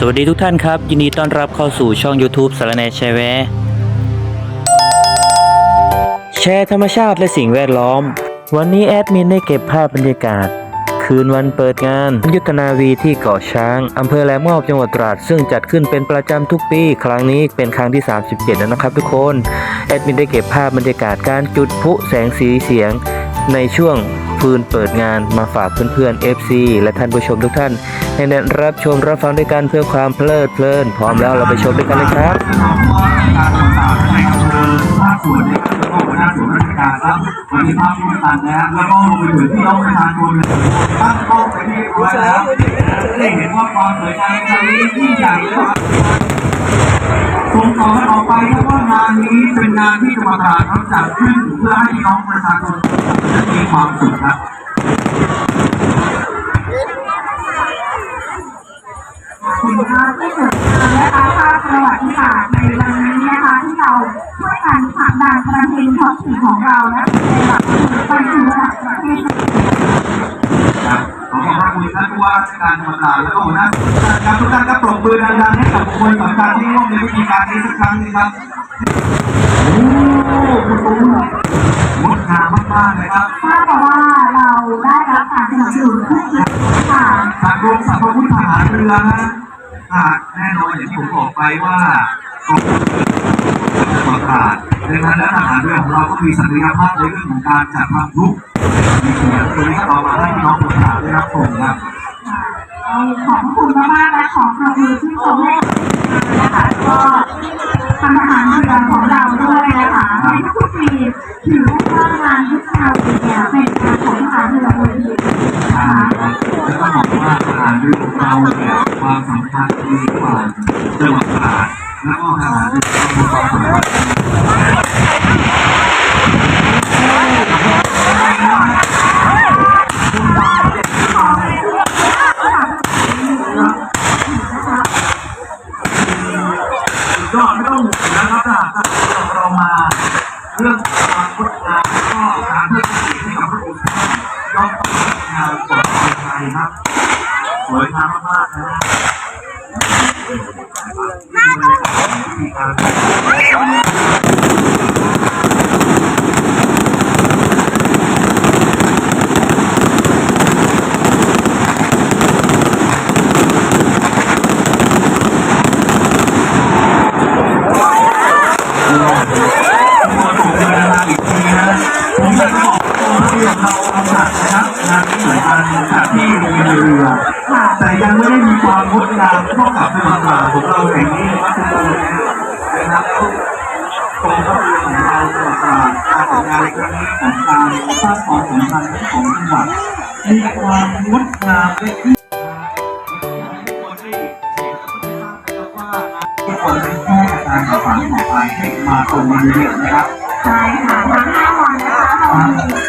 สวัสดีทุกท่านครับ ยินดีต้อนรับเข้าสู่ช่อง YouTube สารแนแชร์แวร์แชร์ธรรมชาติและสิ่งแวดล้อม วันนี้แอดมินได้เก็บภาพบรรยากาศ คืนวันเปิดงาน ยุทธนาวีที่เกาะช้าง อำเภอแหลมงอบจังหวัดตราด ซึ่งจัดขึ้นเป็นประจำทุกปี ครั้งนี้เป็นครั้งที่ 37 แล้วนะครับทุกคน แอดมินได้เก็บภาพบรรยากาศการจุดพลุแสงสีเสียงในช่วง ฟืนเปิดงานมาฝากเพื่อนๆ FC และท่านผู้ชมทุกท่านให้ได้รับชมรับฟังด้วยกันเพื่อความเพลิดเพลิน พร้อมแล้วเราไปชมด้วยกันเลยครับวันนี้ภาพที่ตัดนะฮะแล้วก็รวมไปถึงพี่น้องประชาชนตั้งกล้องไปที่ร้อยแล้วได้เห็นว่าความสวยงามครั้งนี้ยิ่ใหญ่แล้ว นี้เป็นงานที่กรรมการเขาจัดขึ้นเพื่อให้น้องประชาชนได้มีความสุขครับคุณค่าที่เกิดนะคะภาพประวัติศาสตร์ในวันนี้นะคะที่เราช่วยกันผลักดันประเพณีท้องถิ่นของเราและเป็นหลักประดับประเทศครับขอขอบคุณท่านผู้ว่าราชการจังหวัดตราดแล้วก็หัวหน้าทุกท่านครับทุกท่านครับปรบมือดังๆให้กับบุคคลสำคัญที่ร่วมในพิธีการนี้สักครั้งนึงครับ งดงามมากๆเลยครับทราบมาว่าเราได้รับการสนับสนุนทุกอย่างค่ะทางกรมสรรพาวุธทหารเรือนะหากแน่นอนอย่างที่ผมบอกไปว่ากองจังหวัดตราดดังนั้นแล้วทหารเรือของเราก็มีศักยภาพในเรื่องของการจัดทำรุกมีเสียงตัวนี้เรามาให้พี่น้องคนทหารได้รับชมครับขอบคุณมากๆและของประเพณีที่ชมนะคะก็ ทางทหารเรือของเราด้วยนะคะในทุกปีถือว่างานยุทธนาวีเนี่ยเป็นงานของทหารเรือโดยดีนะคะแล้วก็บอกว่าทหารเรือของเราเนี่ยความสำคัญดีกว่าจังหวัดตราดแล้วก็ทหารเรือมีความสำคัญก็ไม่ต้องห่วงนะครับถ้าหากเรามา เรื่องความพุทธาก็การเพื่อให้กับพระองค์ย่อมต้องงานกว่าคนไทยครับสวยงามมากนะฮะมีการ ที่โรงเรียนเรือแต่ยังไม่ได้มีความงดงามเท่ากับจังหวัดตราดของเราแห่งนี้นะครับทุกคนนะครับกองทัพเรือของเราจังหวัดตราดการทำงานในครั้งนี้ของการสร้างความสำคัญของจังหวัดมีความงดงามและที่ทุกคนได้แค่การสื่อสารต่อไปให้มาตรงนี้เยอะนะครับใช่ค่ะทั้งห้าวันนะคะเรามี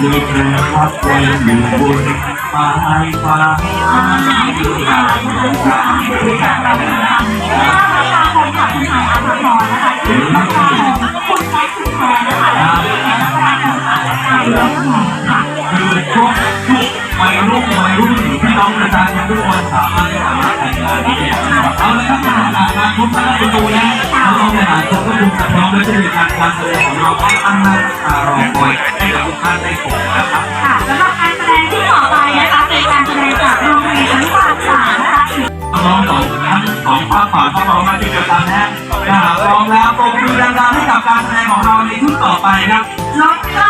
ฉันมีแค่วัดไว้อยู่บนฟ้าฟ้าอ่าที่สามนะคะที่สามนะคะที่สามนะคะคนขับคุณชายอาภรณ์นะคะที่มกราคมคุณชายคุณแทนนะคะและที่แทนนะคะการเลือกค่ะคือทุกทุกวัยรุ่นวัยรุ่นพี่น้องประชาชนทุกคนสามารถสามารถแต่งงานได้เอาละครับมาหาทุกท่านไปดูนะน้องๆหลายๆคนก็คงจะพร้อมและจะมีการการแสดงของเราก็ตั้งหน้าตารอคอยากับทุกท่านได้ชมนะครับค่ะสำหรับการแสดงที่ต่อไปนะคะเป็นการแสดงจากโรงเรียนอนุบาลสามนะคะน้องๆสองทั้งสองภาคฝ่ายก็พร้อมาที่เดียวกันนะฮะพร้อมแล้วปรบมือดังๆให้กับการแสดงของเราในชุดต่อไปครับนกเ